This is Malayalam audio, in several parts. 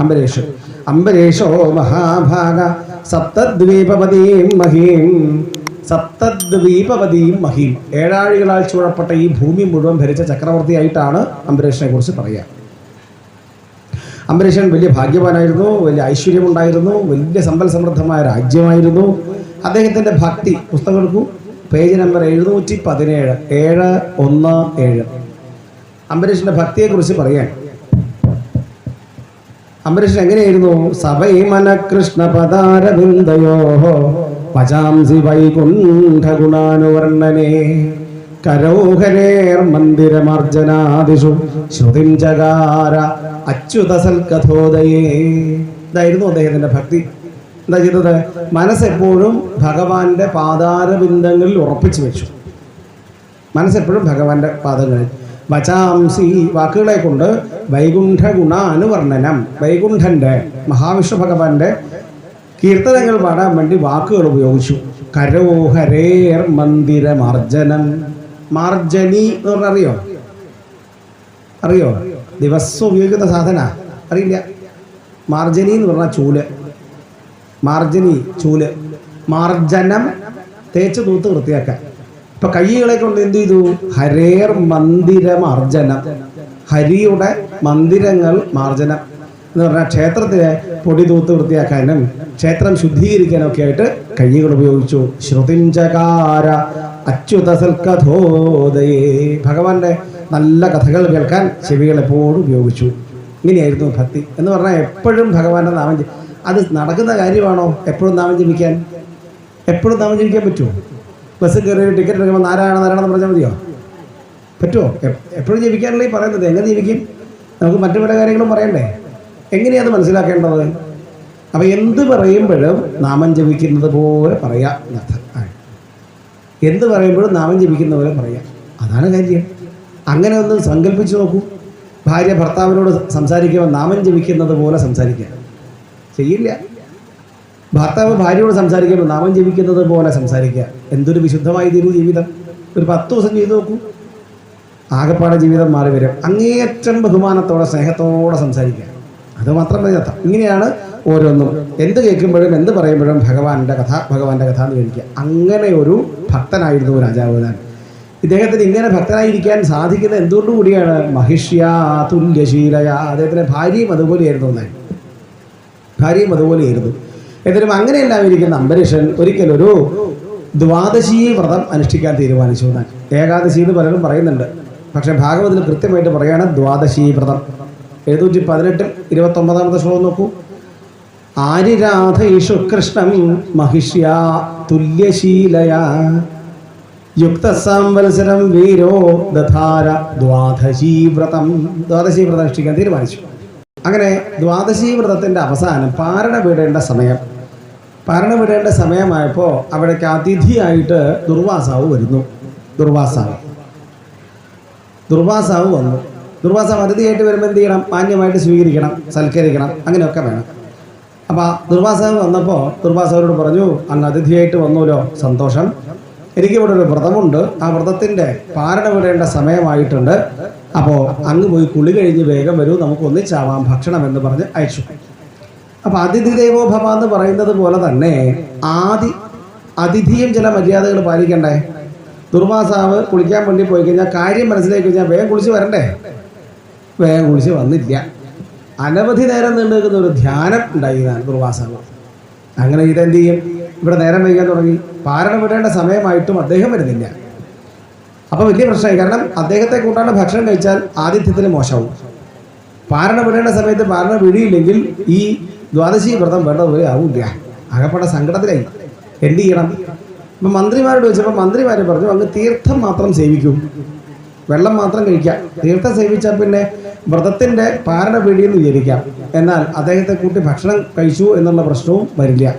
അംബരീഷ് അംബരീഷോ മഹാഭാഗ. സപ്തദ്വീപപതിയും മഹീം. സപ്തദ്വീപപതിയും മഹീം. ഏഴാഴികളാൽ ചൂഴപ്പെട്ട ഈ ഭൂമി മുഴുവൻ ഭരിച്ച ചക്രവർത്തിയായിട്ടാണ് അംബരീഷിനെ കുറിച്ച് പറയുക അംബരീഷൻ വലിയ ഭാഗ്യവാനായിരുന്നു വലിയ ഐശ്വര്യമുണ്ടായിരുന്നു വലിയ സമ്പൽ സമൃദ്ധമായ രാജ്യമായിരുന്നു. അദ്ദേഹത്തിന്റെ ഭക്തി പുസ്തകങ്ങൾക്കു പേജ് നമ്പർ എഴുന്നൂറ്റി പതിനേഴ്. ഏഴ് ഒന്ന് ഏഴ്. അംബരീഷിന്റെ ഭക്തിയെക്കുറിച്ച് പറയാൻ അംബരീഷൻ എങ്ങനെയായിരുന്നു സഭൈമന കൃഷ്ണ പദാരവിന്ദയോ പചാംസി വൈകുണ്ഠ ഗുണാനുവർണനെ കരോഹരേർ മന്ദിരമർജനാദിഷു ശ്രുതിം ജഗാര അച്യുതസൽ കഥോദയേ ഇതായിരുന്നു അദ്ദേഹത്തിന്റെ ഭക്തി. എന്താ ചെയ്തത്? മനസ്സെപ്പോഴും ഭഗവാന്റെ പാതാരബിന്ദങ്ങളിൽ ഉറപ്പിച്ചു വെച്ചു. മനസ്സെപ്പോഴും ഭഗവാന്റെ പാദങ്ങളിൽ. വചാംസി വാക്കുകളെ കൊണ്ട് വൈകുണ്ഠ ഗുണ അനുവർണനം വൈകുണ്ഠന്റെ മഹാവിഷ്ണു ഭഗവാന്റെ കീർത്തനങ്ങൾ പാടാൻ വേണ്ടി വാക്കുകൾ ഉപയോഗിച്ചു. കരോഹരേർ മന്ദിര മാർജനം മാർജനി എന്ന് പറഞ്ഞാൽ അറിയോ? അറിയോ? ദിവസം ഉപയോഗിക്കുന്ന സാധന. അറിയില്ല. മാർജനി എന്ന് പറഞ്ഞാൽ ചൂൽ. മാർജനി ചൂൽ. മാർജനം തേച്ച് തൂത്ത് വൃത്തിയാക്കാൻ. ഇപ്പൊ കയ്യുകളെ കൊണ്ട് എന്ത് ചെയ്തു? ഹരേർ മന്ദിരം അർജന. ഹരിയുടെ മന്ദിരങ്ങൾ മാർജനം. എന്ന് പറഞ്ഞാൽ ക്ഷേത്രത്തിലെ പൊടി തൂത്ത് വൃത്തിയാക്കാനും ക്ഷേത്രം ശുദ്ധീകരിക്കാനും ഒക്കെ ആയിട്ട് കയ്യുകൾ ഉപയോഗിച്ചു. ശ്രുതിഞ്ചകാര അച്യുത സൽക്കഥോദയേ ഭഗവാന്റെ നല്ല കഥകൾ കേൾക്കാൻ ചെവികൾ എപ്പോഴും ഉപയോഗിച്ചു. ഇങ്ങനെയായിരുന്നു ഭക്തി. എന്ന് പറഞ്ഞാൽ എപ്പോഴും ഭഗവാന്റെ നാമം അത് നടക്കുന്ന കാര്യമാണോ? എപ്പോഴും നാമം ജപിക്കാൻ? എപ്പോഴും നാമം ജപിക്കാൻ പറ്റുമോ ബസ്സിൽ കയറി ടിക്കറ്റ് എടുക്കുമ്പോൾ നാരായണ നാരായണ എന്ന് പറഞ്ഞാൽ മതിയോ? പറ്റുമോ? എപ്പോഴും ജീവിക്കാനല്ലേ പറയുന്നത് എങ്ങനെ ജീവിക്കും? നമുക്ക് മറ്റു പല കാര്യങ്ങളും പറയണ്ടേ? എങ്ങനെയാണ് മനസ്സിലാക്കേണ്ടത്? അപ്പം എന്ത് പറയുമ്പോഴും നാമം ജപിക്കുന്നത് പോലെ പറയാം എന്ത് പറയുമ്പോഴും നാമം ജപിക്കുന്ന പോലെ പറയാം. അതാണ് കാര്യം. അങ്ങനെ ഒന്ന് സങ്കല്പിച്ച് നോക്കൂ. ഭാര്യ ഭർത്താവിനോട് സംസാരിക്കുമ്പോൾ നാമം ജപിക്കുന്നത് പോലെ സംസാരിക്കുക. ചെയ്യില്ല. ഭർത്താവ് ഭാര്യയോട് സംസാരിക്കുമ്പോൾ നാമം ജീവിക്കുന്നത് പോലെ സംസാരിക്കുക. എന്തൊരു വിശുദ്ധമായി തീരും ജീവിതം. ഒരു പത്ത് ദിവസം ചെയ്തു നോക്കൂ. ആകെപ്പാടെ ജീവിതം മാറി വരും. അങ്ങേയറ്റം ബഹുമാനത്തോടെ സ്നേഹത്തോടെ സംസാരിക്കുക. അത് മാത്രം മതി അർത്ഥം ഇങ്ങനെയാണ് ഓരോന്നും. എന്ത് കേൾക്കുമ്പോഴും എന്ത് പറയുമ്പോഴും ഭഗവാന്റെ കഥ ഭഗവാന്റെ കഥ എന്ന് കഴിക്കുക അങ്ങനെ ഒരു ഭക്തനായിരുന്നു രാജാവ് താൻ. ഇദ്ദേഹത്തിന് ഇങ്ങനെ ഭക്തനായിരിക്കാൻ സാധിക്കുന്നത് എന്തുകൊണ്ടും കൂടിയാണ്? മഹിഷ്യ തുല്യശീലയ. അദ്ദേഹത്തിന്റെ ഭാര്യയും അതുപോലെയായിരുന്നു എന്നായി ഭാര്യയും അതുപോലെയായിരുന്നു. എന്നിട്ടും അങ്ങനെയെല്ലാം ഇരിക്കുന്ന അംബരീഷൻ ഒരിക്കലൊരു ദ്വാദശി വ്രതം അനുഷ്ഠിക്കാൻ തീരുമാനിച്ചു എന്നാൽ ഏകാദശി എന്ന് പലരും പറയുന്നുണ്ട്. പക്ഷേ ഭാഗവതത്തിൽ കൃത്യമായിട്ട് പറയുകയാണ് ദ്വാദശി വ്രതം. എഴുന്നൂറ്റി പതിനെട്ടും ഇരുപത്തൊമ്പതാമത്തെ ശ്ലോകം നോക്കൂ. ആരിരാധയിഷു കൃഷ്ണം മഹിഷ്യ തുല്യശീലയ. യുക്തസാംവത്സരം വീരോ ദധാര ദ്വാദശീ വ്രതം. ദ്വാദശീ വ്രതം അനുഷ്ഠിക്കാൻ തീരുമാനിച്ചു. അങ്ങനെ ദ്വാദശി വ്രതത്തിന്റെ അവസാനം പാരണ വിടേണ്ട സമയം. പാരണ വിടേണ്ട സമയമായപ്പോൾ അവിടേക്ക് അതിഥിയായിട്ട് ദുർവാസാവ് വരുന്നു. ദുർവാസാവ്. ദുർവാസാവ് വന്നു. ദുർവാസാവ് അതിഥിയായിട്ട് വരുമ്പോൾ എന്ത് ചെയ്യണം? മാന്യമായിട്ട് സ്വീകരിക്കണം സൽക്കരിക്കണം അങ്ങനെയൊക്കെ വേണം. അപ്പോൾ ദുർവാസാവ് വന്നപ്പോൾ ദുർവാസാവരോട് പറഞ്ഞു അന്ന് അതിഥിയായിട്ട് വന്നല്ലോ സന്തോഷം. എനിക്കിവിടെ ഒരു വ്രതമുണ്ട്. ആ വ്രതത്തിന്റെ പാരണ വിടേണ്ട സമയമായിട്ടുണ്ട്. അപ്പോൾ അങ്ങ് പോയി കുളി കഴിഞ്ഞ് വേഗം വരൂ നമുക്ക് ഒന്നിച്ചാവാം ഭക്ഷണം എന്ന് പറഞ്ഞ് അയച്ചു. അപ്പോൾ അതിഥി ദേവോ ഭവ എന്ന് പറയുന്നത് പോലെ തന്നെ ആദി അതിഥിയും ചില മര്യാദകൾ പാലിക്കണ്ടേ? ദുർവാസാവ് കുളിക്കാൻ വേണ്ടി പോയി കഴിഞ്ഞാൽ കാര്യം മനസ്സിലാക്കി കഴിഞ്ഞാൽ വേഗം കുളിച്ച് വരണ്ടേ? വേഗം കുളിച്ച് വന്നില്ല. അനവധി നേരം നീണ്ടു നിൽക്കുന്ന ഒരു ധ്യാനം ഉണ്ടായിരുന്നാണ് ദുർവാസാവ്. അങ്ങനെ ഇതെന്ത് ചെയ്യും? ഇവിടെ നേരം വൈകാൻ തുടങ്ങി. പാരണം വിടേണ്ട സമയമായിട്ടും അദ്ദേഹം വരുന്നില്ല. അപ്പോൾ വലിയ പ്രശ്നമായി. കാരണം അദ്ദേഹത്തെ കൂട്ടാണ്ട് ഭക്ഷണം കഴിച്ചാൽ ആതിഥ്യത്തിന് മോശമാവും. പാരണ വിടേണ്ട സമയത്ത് പാരണ വിടിയില്ലെങ്കിൽ ഈ ദ്വാദശി വ്രതം വേണ്ട പോലെ ആവില്ല. ആകപ്പാടെ സങ്കടത്തിലായി. എന്ത് ചെയ്യണം? ഇപ്പം മന്ത്രിമാരോട് ചോദിച്ചപ്പോൾ മന്ത്രിമാർ പറഞ്ഞു അങ്ങ് തീർത്ഥം മാത്രം സേവിക്കും. വെള്ളം മാത്രം കഴിക്കാം. തീർത്ഥം സേവിച്ചാൽ പിന്നെ വ്രതത്തിന്റെ പാരണ പിടിയെന്ന് വിചാരിക്കാം. എന്നാൽ അദ്ദേഹത്തെ കൂട്ടി ഭക്ഷണം കഴിച്ചു എന്നുള്ള പ്രശ്നവും വരില്ല.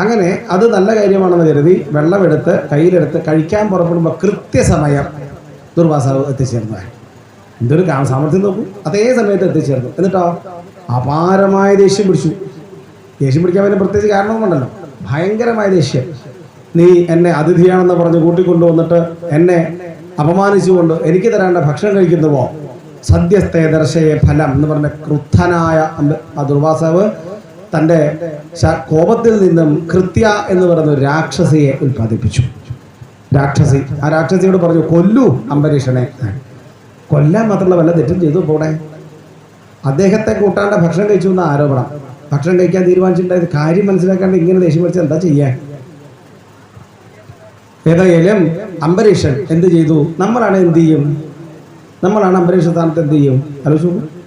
അങ്ങനെ അത് നല്ല കാര്യമാണെന്ന് കരുതി വെള്ളമെടുത്ത് കയ്യിലെടുത്ത് കഴിക്കാൻ പുറപ്പെടുമ്പോൾ കൃത്യസമയം ദുർവാസാവ് എത്തിച്ചേർന്നു എന്തൊരു സാമർഥ്യം നോക്കൂ. അതേ സമയത്ത് എത്തിച്ചേർന്നു. എന്നിട്ടോ? അപാരമായ ദേഷ്യം പിടിച്ചു. ദേഷ്യം പിടിക്കാൻ പറ്റുന്ന പ്രത്യേകിച്ച് കാരണമൊന്നുമുണ്ടല്ലോ ഭയങ്കരമായ ദേഷ്യം. നീ എന്നെ അതിഥിയാണെന്ന് പറഞ്ഞ് കൂട്ടിക്കൊണ്ടുവന്നിട്ട് എന്നെ അപമാനിച്ചുകൊണ്ട് എനിക്ക് തരേണ്ട ഭക്ഷണം കഴിക്കുന്നുവോ? സദ്യസ്ഥേ ദർശയെ ഫലം എന്ന് പറഞ്ഞ ക്രുദ്ധനായ ആ ദുർവാസാവ് തന്റെ കോപത്തിൽ നിന്നും കൃത്യ എന്ന് പറയുന്ന ഒരു രാക്ഷസിയെ ഉൽപ്പാദിപ്പിച്ചു. രാക്ഷസി. ആ രാക്ഷസിയോട് പറഞ്ഞു കൊല്ലു അംബരീഷനെ. കൊല്ലാൻ മാത്രമല്ല വല്ല തെറ്റും ചെയ്തു പോടെ. അദ്ദേഹത്തെ കൂട്ടാണ്ട് ഭക്ഷണം കഴിച്ചു എന്ന ആരോപണം. ഭക്ഷണം കഴിക്കാൻ തീരുമാനിച്ചിട്ടുണ്ടായത് കാര്യം മനസ്സിലാക്കാണ്ട് ഇങ്ങനെ ദേഷ്യം വിളിച്ചാൽ എന്താ ചെയ്യാൻ ഏതായാലും അംബരീഷൻ എന്ത് ചെയ്തു? നമ്മളാണ് എന്ത് ചെയ്യും? നമ്മളാണ് അംബരീഷ സ്ഥാനത്ത് എന്ത് ചെയ്യും? ആലോചിച്ചു.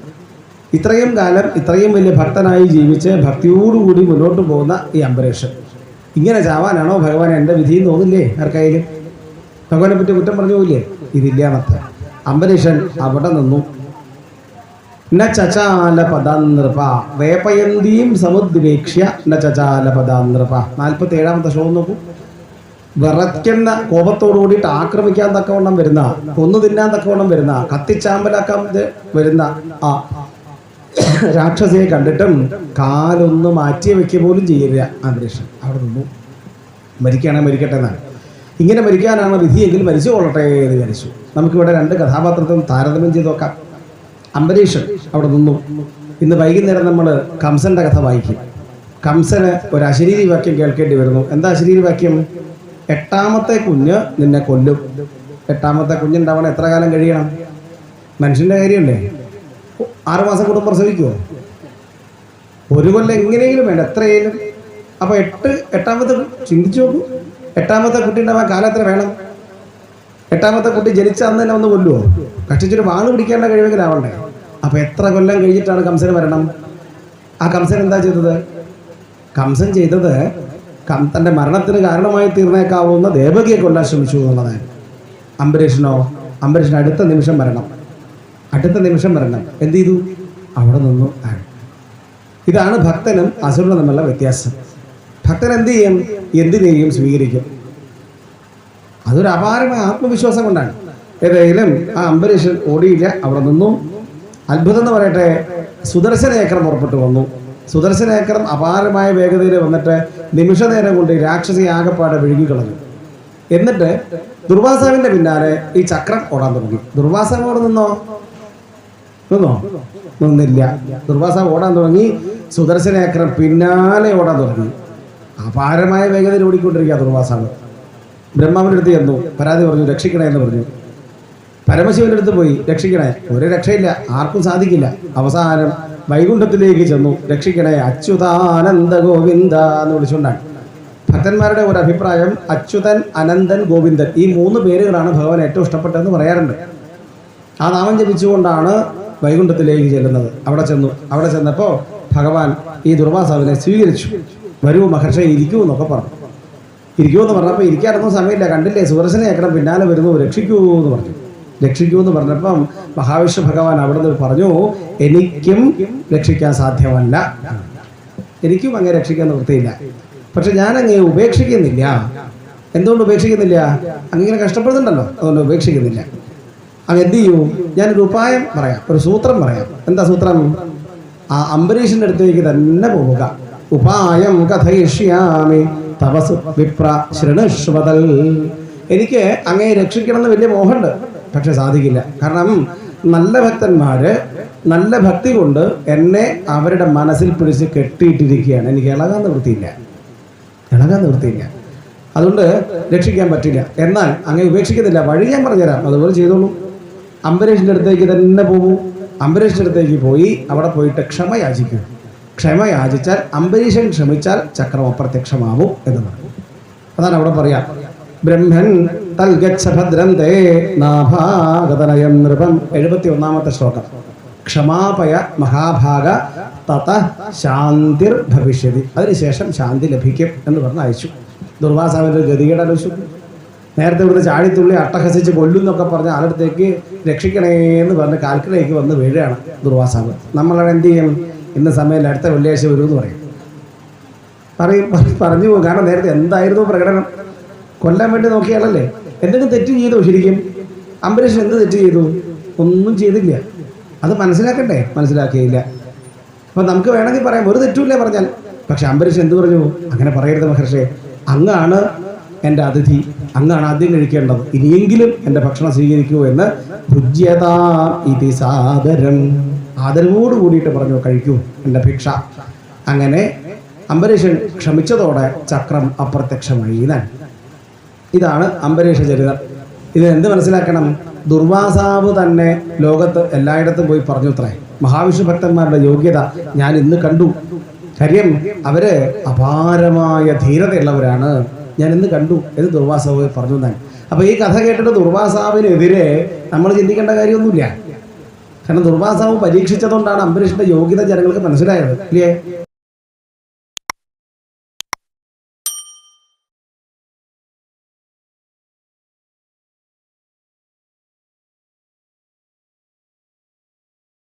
ഇത്രയും കാലം ഇത്രയും വലിയ ഭക്തനായി ജീവിച്ച് ഭക്തിയോടുകൂടി മുന്നോട്ട് പോകുന്ന ഈ അംബരീഷൻ ഇങ്ങനെ ചാവാനാണോ ഭഗവാൻ എന്റെ വിധി എന്ന് തോന്നില്ലേ ആർക്കായാലും? ഭഗവാനെ പറ്റി കുറ്റം പറഞ്ഞു പോയില്ലേ ഇതില്ലാന്നത്തെ അംബരീഷൻ അവിടെ നിന്നു. ന ചചാല പദാനൃപ വേപയന്തീം സമുദ്വേക്ഷ്യ ന ചചാല പദാനൃപ നാൽപ്പത്തി ഏഴാമത്തെ ശ്ലോകം നോക്കൂ. വിറയ്ക്കുന്ന കോപത്തോടു കൂടിയിട്ട് ആക്രമിക്കാൻ തക്കവണ്ണം വരുന്ന കൊന്നു തിന്നാൻ തക്കവണ്ണം വരുന്ന കത്തിച്ചാമ്പലാക്കാൻ വരുന്ന ആ രാക്ഷസിയെ കണ്ടിട്ടും കാലൊന്ന് മാറ്റി വെക്കുക പോലും ചെയ്യില്ല അന്തരീക്ഷം. അവിടെ നിന്നു. മരിക്കുകയാണെങ്കിൽ മരിക്കട്ടെ എന്നാണ്. ഇങ്ങനെ മരിക്കാനാണ് വിധിയെങ്കിൽ മരിച്ചു കൊള്ളട്ടെ എന്ന് വിചാരിച്ചു. നമുക്കിവിടെ രണ്ട് കഥാപാത്രത്തിനും താരതമ്യം ചെയ്ത് നോക്കാം. അംബരീഷൻ അവിടെ നിന്നു. ഇന്ന് വൈകുന്നേരം നമ്മൾ കംസന്റെ കഥ വായിക്കും. കംസന് ഒരു അശരീരി വാക്യം കേൾക്കേണ്ടി വരുന്നു. എന്താ അശരീരി വാക്യം എട്ടാമത്തെ കുഞ്ഞ് നിന്നെ കൊല്ലും. എട്ടാമത്തെ കുഞ്ഞുണ്ടാവണം എത്ര കാലം കഴിയണം? മനുഷ്യന്റെ കാര്യമല്ലേ? ആറുമാസം കൂടും പ്രസവിക്കുമോ ഒരു കൊല്ലം എങ്ങനെയെങ്കിലും വേണ്ട. എത്രയായാലും. അപ്പോൾ എട്ട് എട്ടാമത്തെ ചിന്തിച്ചു നോക്കൂ. എട്ടാമത്തെ കുട്ടി ഉണ്ടാവാൻ കാലത്തിന് വേണം? എട്ടാമത്തെ കുട്ടി ജനിച്ച അന്ന് തന്നെ ഒന്ന് കൊല്ലുമോ കഷ്ടിച്ചൊരു വാൾ പിടിക്കേണ്ട കഴിവെങ്കിലാവണ്ടേ അപ്പോൾ എത്ര കൊല്ലം കഴിഞ്ഞിട്ടാണ് കംസൻ വരണം? ആ കംസൻ എന്താ ചെയ്തത്? കംസൻ ചെയ്തത് കം തന്റെ മരണത്തിന് കാരണമായി തീർന്നേക്കാവുന്ന ദേവകിയെ കൊല്ലാൻ ശ്രമിച്ചു എന്നുള്ളതാണ് അംബരീഷനോ അംബരീഷൻ അടുത്ത നിമിഷം മരണം അടുത്ത നിമിഷം വരണം. എന്ത് ചെയ്തു? അവിടെ നിന്നു താഴെ ഇതാണ് ഭക്തനും അസുരനും തമ്മിലുള്ള വ്യത്യാസം. ഭക്തൻ എന്ത് ചെയ്യും? എന്തിനേയും സ്വീകരിക്കും. അതൊരു അപാരമായ ആത്മവിശ്വാസം കൊണ്ടാണ്. ഏതായാലും ആ അംബരീഷൻ ഓടിയില്ല അവിടെ നിന്നു. അത്ഭുതം എന്ന് പറയട്ടെ സുദർശനേക്കരം പുറപ്പെട്ടു വന്നു. സുദർശനേക്കരം അപാരമായ വേഗതയിൽ വന്നിട്ട് നിമിഷ നേരം കൊണ്ട് രാക്ഷസി ആകപ്പാടെ വിഴുങ്ങിക്കളഞ്ഞു എന്നിട്ട് ദുർവാസാവിന്റെ പിന്നാലെ ഈ ചക്രം ഓടാൻ തുടങ്ങി. ദുർവാസാവ് അവിടെ നിന്നോ? നിന്നോ? നിന്നില്ല. ദുർവാസ ഓടാൻ തുടങ്ങി. സുദർശനേക്കരം പിന്നാലെ ഓടാൻ തുടങ്ങി. അപാരമായ വേഗതയിൽ ഓടിക്കൊണ്ടിരിക്കുക ദുർവാസാണ്. ബ്രഹ്മാവിന്റെ അടുത്ത് ചെന്നു. പരാതി പറഞ്ഞു രക്ഷിക്കണേ എന്ന് പറഞ്ഞു. പരമശിവന്റെ അടുത്ത് പോയി രക്ഷിക്കണേ ഒരു രക്ഷയില്ല ആർക്കും സാധിക്കില്ല. അവസാനം വൈകുണ്ഠത്തിലേക്ക് ചെന്നു രക്ഷിക്കണേ അച്യുതാനന്ദ ഗോവിന്ദ എന്ന് വിളിച്ചുകൊണ്ടാണ്. ഭക്തന്മാരുടെ ഒരു അഭിപ്രായം അച്യുതൻ അനന്തൻ ഗോവിന്ദൻ ഈ മൂന്ന് പേരുകളാണ് ഭഗവാൻ ഏറ്റവും ഇഷ്ടപ്പെട്ടതെന്ന് പറയാറുണ്ട്. ആ നാമം ജപിച്ചുകൊണ്ടാണ് വൈകുണ്ഠത്തിലേക്ക് ചെല്ലുന്നത്. അവിടെ ചെന്നു. അവിടെ ചെന്നപ്പോൾ ഭഗവാൻ ഈ ദുർവാസാവിനെ സ്വീകരിച്ചു. വരൂ മഹർഷി ഇരിക്കൂ എന്നൊക്കെ പറഞ്ഞു. ഇരിക്കൂ എന്ന് പറഞ്ഞപ്പോൾ ഇരിക്കാനൊന്നും സമയമില്ല. കണ്ടില്ലേ? സുദർശന ചക്രം പിന്നാലെ വരുന്നു. രക്ഷിക്കൂ എന്ന് പറഞ്ഞു. രക്ഷിക്കൂ എന്ന് പറഞ്ഞപ്പം മഹാവിഷ്ണു ഭഗവാൻ അവിടെ നിന്ന് പറഞ്ഞു എനിക്കും രക്ഷിക്കാൻ സാധ്യമല്ല. എനിക്കും അങ്ങനെ രക്ഷിക്കാൻ നിവൃത്തിയില്ല. പക്ഷെ ഞാൻ അങ്ങേ ഉപേക്ഷിക്കുന്നില്ല. എന്തുകൊണ്ട് ഉപേക്ഷിക്കുന്നില്ല? അങ്ങനെ കഷ്ടപ്പെടുന്നുണ്ടല്ലോ. അതുകൊണ്ട് ഉപേക്ഷിക്കുന്നില്ല. അങ്ങ് എന്ത് ചെയ്യൂ? ഞാനൊരു ഉപായം പറയാം ഒരു സൂത്രം പറയാം. എന്താ സൂത്രം? ആ അംബരീഷിന്റെ അടുത്തേക്ക് തന്നെ പോവുക. ഉപായം കഥയിഷ്യാമി തപസ് വിപ്ര ശൃണുഷ്വതൽ. എനിക്ക് അങ്ങേ രക്ഷിക്കണം എന്ന് വലിയ മോഹമുണ്ട് പക്ഷെ സാധിക്കില്ല. കാരണം നല്ല ഭക്തന്മാര് നല്ല ഭക്തി കൊണ്ട് എന്നെ അവരുടെ മനസ്സിൽ പിടിച്ച് കെട്ടിയിട്ടിരിക്കുകയാണ്. എനിക്ക് ഇളകാൻ നിവൃത്തിയില്ല. ഇളകാൻ നിവൃത്തിയില്ല. അതുകൊണ്ട് രക്ഷിക്കാൻ പറ്റില്ല. എന്നാൽ അങ്ങനെ ഉപേക്ഷിക്കുന്നില്ല. വഴി ഞാൻ പറഞ്ഞുതരാം. അതുപോലെ ചെയ്തോളൂ. അംബരീഷിന്റെ അടുത്തേക്ക് തന്നെ പോകൂ. അംബരീഷിന്റെ അടുത്തേക്ക് പോയി അവിടെ പോയിട്ട് ക്ഷമ യാചിക്കും. ക്ഷമ യാചിച്ചാൽ അംബരീഷൻ ക്ഷമിച്ചാൽ ചക്രം അപ്രത്യക്ഷമാവും എന്ന് പറഞ്ഞു. അതാണ് അവിടെ പറയാം. ബ്രഹ്മൻ തൽഗച്ഛ ഭദ്രം തേ നാഭാഗതനയം നൃപം. എഴുപത്തി ഒന്നാമത്തെ ശ്ലോകം. ക്ഷമാപയ മഹാഭാഗ തത ശാന്തിർ ഭവിഷ്യതി. അതിനുശേഷം ശാന്തി ലഭിക്കും എന്ന് പറഞ്ഞ് അയച്ചു. ദുർവാസാവിന്റെ ഗതികേട് ആലോചിച്ചു. നേരത്തെ ഇവിടുന്ന് ചാടിത്തുള്ളി അട്ടഹസിച്ച് കൊല്ലുന്നൊക്കെ പറഞ്ഞ് ആളടുത്തേക്ക് രക്ഷിക്കണേ എന്ന് പറഞ്ഞ് കാൽക്കിലേക്ക് വന്ന് വീഴുകയാണ് ദുർവാസാവ്. നമ്മളവിടെ എന്ത് ചെയ്യും? ഇന്ന സമയം അടുത്ത വെള്ളിയാഴ്ച വരും എന്ന് പറയും പറയും പറഞ്ഞു പോകും. കാരണം നേരത്തെ എന്തായിരുന്നു പ്രകടനം? കൊല്ലാൻ വേണ്ടി നോക്കിയാലല്ലേ? എന്തെങ്കിലും തെറ്റ് ചെയ്തു ശരിക്കും? അംബരീഷൻ എന്ത് തെറ്റ് ചെയ്തു? ഒന്നും ചെയ്തില്ല. അത് മനസ്സിലാക്കണ്ടേ? മനസ്സിലാക്കിയില്ല. അപ്പം നമുക്ക് വേണമെങ്കിൽ പറയാം ഒരു തെറ്റുമില്ല പറഞ്ഞാൽ. പക്ഷെ അംബരീഷ് എന്ത് പറഞ്ഞു? അങ്ങനെ പറയരുത് മഹർഷേ. അങ്ങാണ് എന്റെ അതിഥി. അങ്ങാണ് ആദ്യം കഴിക്കേണ്ടത്. ഇനിയെങ്കിലും എന്റെ ഭക്ഷണം സ്വീകരിക്കൂ എന്ന് ഭുജ്യതാ സാദരം. ആദരവോട് കൂടിയിട്ട് പറഞ്ഞു കഴിക്കൂ എന്റെ ഭിക്ഷ. അങ്ങനെ അംബരീഷൻ ക്ഷമിച്ചതോടെ ചക്രം അപ്രത്യക്ഷമായി ഇതാണ് അംബരീഷ ചരിതം. ഇത് എന്ത് മനസ്സിലാക്കണം? ദുർവാസാവ് തന്നെ ലോകത്ത് എല്ലായിടത്തും പോയി പറഞ്ഞു അത്രേ മഹാവിഷ്ണു ഭക്തന്മാരുടെ യോഗ്യത ഞാൻ ഇന്ന് കണ്ടു. കാര്യം അവർ അപാരമായ ധീരതയുള്ളവരാണ്. ഞാൻ ഇന്ന് കണ്ടു എന്ന് ദുർവാസാവ് പറഞ്ഞു തന്നെ അപ്പോൾ ഈ കഥ കേട്ടിട്ട് ദുർവാസാവിനെതിരെ നമ്മൾ ചിന്തിക്കേണ്ട കാര്യമൊന്നുമില്ല. കാരണം ദുർവാസാവ് പരീക്ഷിച്ചതുകൊണ്ടാണ് അംബരീഷിന്റെ യോഗ്യത ജനങ്ങൾക്ക് മനസ്സിലായത് ഇല്ലേ?